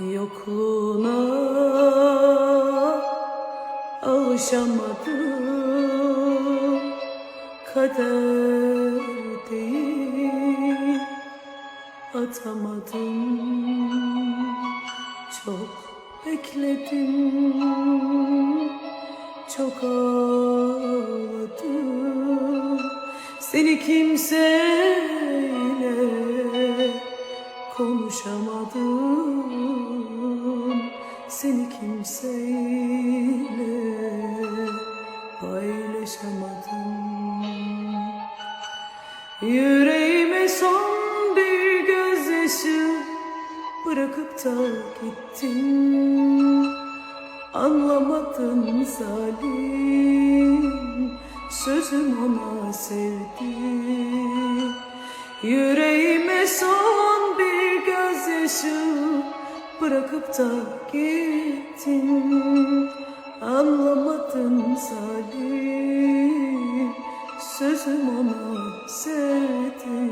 Yokluğuna alışamadım. Kader değil atamadım. Çok bekledim Çok ağladım. Seni kimseyle konuşamadım Seni kimseyle paylaşamadım. Yüreğime son bir gözyaşı bırakıp da gittin Anlamadın zalim sözüm ona sevdi. Yüreğime son gözyaşı bırakıp da gittin. Anlamadın zalim sözüm ona sevdin